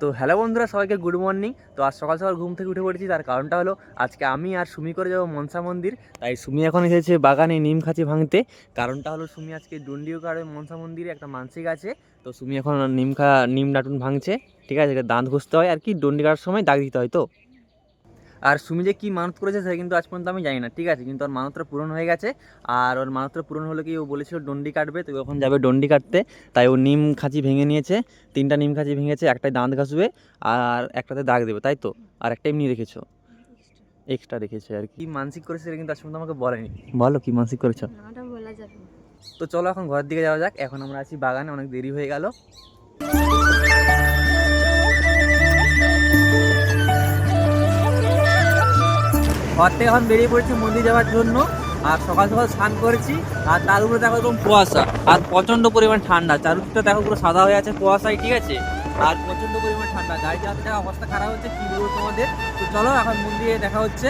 তো হ্যালো বন্ধুরা, সবাইকে গুড মর্নিং তো আজ সকাল সকাল ঘুম থেকে উঠে পড়েছি, তার কারণটা হলো আজকে আমি আর সুমি করে যাব মনসা মন্দির। তাই সুমি এখন এসেছে বাগানে নিম খাঁচি ভাঙতে। কারণটা হলো সুমি আজকে দণ্ডিও কারে মনসা মন্দিরে একটা মানসিক আছে। তো সুমি এখন নিম খা নিম ডাটুন ভাঙছে। ঠিক আছে, এটা দাঁত ঘষতে হয় আর কি দণ্ডি কাটার সময় দাগ দিতে হয় তো। আর সুমি যে কী মানত করেছে সেটা কিন্তু আজ পর্যন্ত আমি জানি না ঠিক আছে? কিন্তু ওর মানতটা পূরণ হয়ে গেছে আর ওর মানতটা পূরণ হলে কি ও বলেছিল ডন্ডি কাটবে তো ও এখন যাবে ডন্ডি কাটতে তাই ও নিম খাঁচি ভেঙে নিয়েছে তিনটা নিম খাঁচি ভেঙেছে একটাই দাঁত ঘাসবে আর একটাতে দাগ দেবে তাই তো? আর একটা এমনি রেখেছো। এক্সট্রা রেখেছে আর কি। মানসিক করেছে সেটা কিন্তু আজ পর্যন্ত আমাকে বলেনি। বলো কি মানসিক করেছ। তো চলো এখন ঘরের দিকে যাওয়া যাক এখন আমরা আছি বাগানে অনেক দেরি হয়ে গেল। ঘর থেকে এখন বেরিয়ে পড়েছি মন্দির যাওয়ার জন্য। আর সকাল সকাল স্নান করেছি। আর তার উপরে দেখো একদম কুয়াশা। আর প্রচণ্ড পরিমাণ ঠান্ডা। চারুদিকটা দেখো পুরো সাদা হয়ে আছে কুয়াশায় ঠিক আছে? আর প্রচণ্ড পরিমাণ ঠান্ডা। গাড়ি চালাতে চালাতে অবস্থা খারাপ হচ্ছে কি বলব তোমাদের? তো চলো এখন মন্দিরে দেখা হচ্ছে।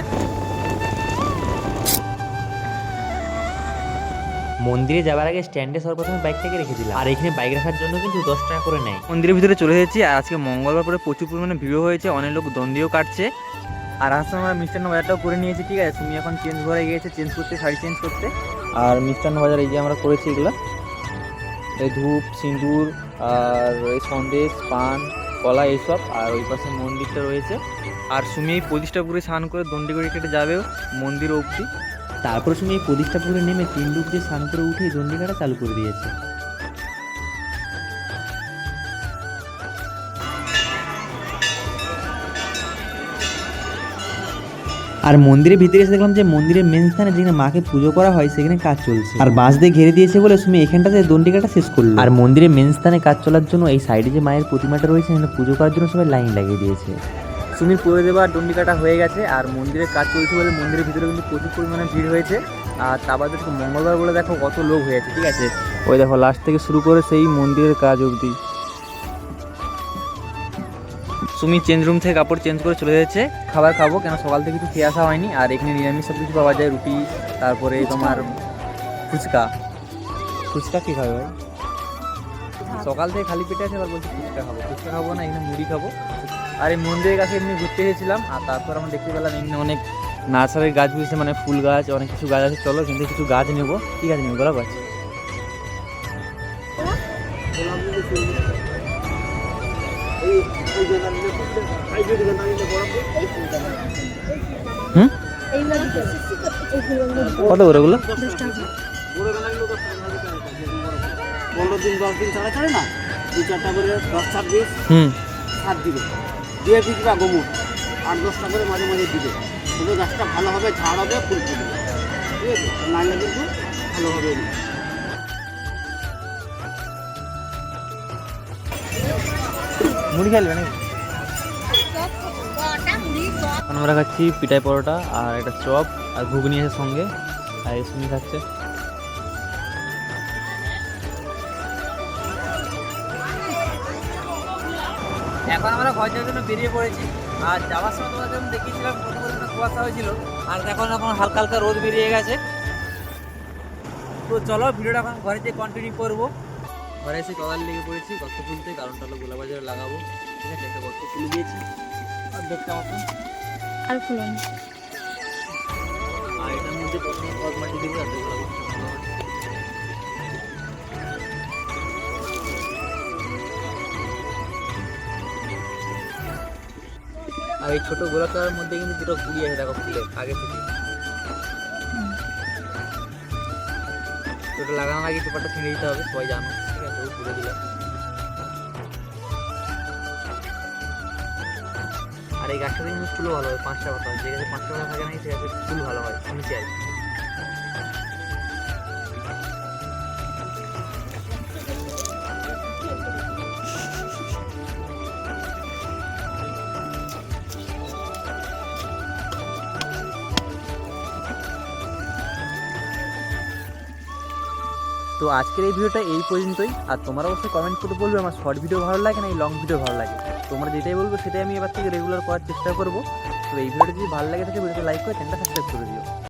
মন্দিরে যাওয়ার আগে স্ট্যান্ডে সর্বপ্রথমে বাইকটাকে রেখে দিলাম। আর এখানে বাইক রাখার জন্য কিন্তু দশ টাকা করে নেয়। মন্দিরের ভিতরে চলে এসেছি। আর আজকে মঙ্গলবার পরে প্রচুর পরিমাণে ভিড় হয়েছে। অনেক লোক দণ্ডিও কাটছে। আর আজকে আমরা মিষ্টান্ন বাজারটাও করে নিয়েছি, ঠিক আছে? তুমি এখন চেঞ্জ ঘরে গিয়েছে চেঞ্জ করতে, শাড়ি চেঞ্জ করতে। আর মিষ্টান্ন বাজার এই যে আমরা করেছি এগুলো, এই ধূপ, সিঁদুর, আর এই সন্দেশ, পান, কলা, এইসব। আর ওই পাশে মন্দিরটা রয়েছে। আর সুমি এই প্রতিষ্ঠাপুরে স্নান করে দণ্ডি করে কেটে যাবেও মন্দির অবধি। তারপর তুমি এই প্রতিষ্ঠাপুরে নেমে তিন ডুব দিয়ে স্নান করে উঠে দণ্ডিকাটা চালু করে দিয়েছে। আর মন্দিরের ভিতরে এসে দেখলাম যে মন্দিরের মেন স্থানে যেখানে মাকে পুজো করা হয় সেখানে কাজ চলছে। আর বাঁশ দিয়ে ঘিরে দিয়েছে বলে তুমি এখানটাতে দণ্ডিকাটা শেষ করল। আর মন্দিরের মেন স্থানে কাজ চলার জন্য এই সাইডে যে মায়ের প্রতিমাটা রয়েছে সেখানে পুজো করার জন্য সবাই লাইন লাগিয়ে দিয়েছে। সুমির পুজো দেওয়া দণ্ডি কাটা হয়ে গেছে আর মন্দিরের কাজ চলছে বলে মন্দিরের ভিতরে কিন্তু প্রচুর পরিমাণে ভিড় হয়েছে। আর তা বাদে দেখো মঙ্গলবার বলে দেখো কত লোক হয়েছে ঠিক আছে? ওই দেখো লাস্ট থেকে শুরু করে সেই মন্দিরের কাজ অবধি। সুমি চেঞ্জ রুম থেকে কাপড় চেঞ্জ করে চলে যাচ্ছে খাবার খাব কেন সকাল থেকে কিছু খেয়ে আসা হয়নি। আর এখানে নিরামিষ সব কিছু পাওয়া যায় রুটি তারপরে তোমার ফুচকা। ফুচকা কী খাবে ভাই? সকাল থেকে খালি পেটে আছে এবার বলছি ফুচকা খাব। ফুচকা খাব না এখানে মুড়ি খাব। আর এই মন্দিরের কাছে এমনি ঘুরতে এসেছিলাম আর তারপর আমরা দেখতে পেলাম এমনি অনেক নার্সারির গাছ বুঝছে মানে ফুল গাছ অনেক কিছু গাছ আছে। চলো কিন্তু কিছু গাছ নেব। কি গাছ নেব গোলাপ গাছ কত করে ওগুলো? পনেরো দিন দশ দিন ছাড়া ছাড়ে না দু চারটা করে দশ ছাব্বিশ হুম। সাত দিবে দিয়ে বিকবা গোমুর আট দশটা করে মাঝে মাঝে দিবে তবে গাছটা ভালো হবে ঝাড় হবে ফুল ঠিক আছে? নাইলে কিন্তু ভালো হবে। মুড়ি খেলবে নাকি? এখন আমরা খাচ্ছি পিঠাই পরোটা আর একটা চপ আর ঘুগনি আছে সঙ্গে আর এই সুমি খাচ্ছে। এখন আমরা ঘর যাওয়ার জন্য বেরিয়ে পড়েছি। আর যাওয়ার সময় তোমাদের যেমন দেখিয়েছিলাম কত পরিমাণে কুয়াশা হয়েছিল। আর এখন এখন হালকা হালকা রোদ বেরিয়ে গেছে। তো চলো ভিডিওটা এখন ঘরে যেয়ে কন্টিনিউ করব। ঘরে এসে কদাল লেগে পড়েছি গর্ত খুলতে কারণটা হলো গোলা বাজারে লাগাবো। ঠিক আছে একটা গর্ত খুলে দিয়েছি। আর দেখতে মতন আর আর এটার মধ্যে প্রথমে খড় মাটি দেবো আর আর এই ছোট গোলাকার মধ্যে কিন্তু দুটো কুড়ি আছে দেখো ফুলে আগে থেকে। ওটা লাগানোর আগে পেপারটা ছিঁড়ে দিতে হবে, সবাই জানো। ঠিক আছে, ওই ঘুরে দিলাম। আর এই গাছটা কিন্তু ফুলও ভালো হয়, পাঁচটা পাতা হয়। যে গাছে পাঁচটা পাতা থাকে না সে গাছে ফুল ভালো হয়, আমি আর তো আজকের এই ভিডিওটা এই পর্যন্তই। আর তোমরা অবশ্যই কমেন্ট করে বলবে, আমার শর্ট ভিডিও ভালো লাগে না, এই লং ভিডিও ভালো লাগে। তোমরা যেটাই বলব, সেটাই আমি এবার থেকে রেগুলার করার চেষ্টা করব। তো এই ভিডিওটা যদি ভালো লাগে থাকে ভিডিওটা লাইক করে চ্যানেলটা সাবস্ক্রাইব করে দিও।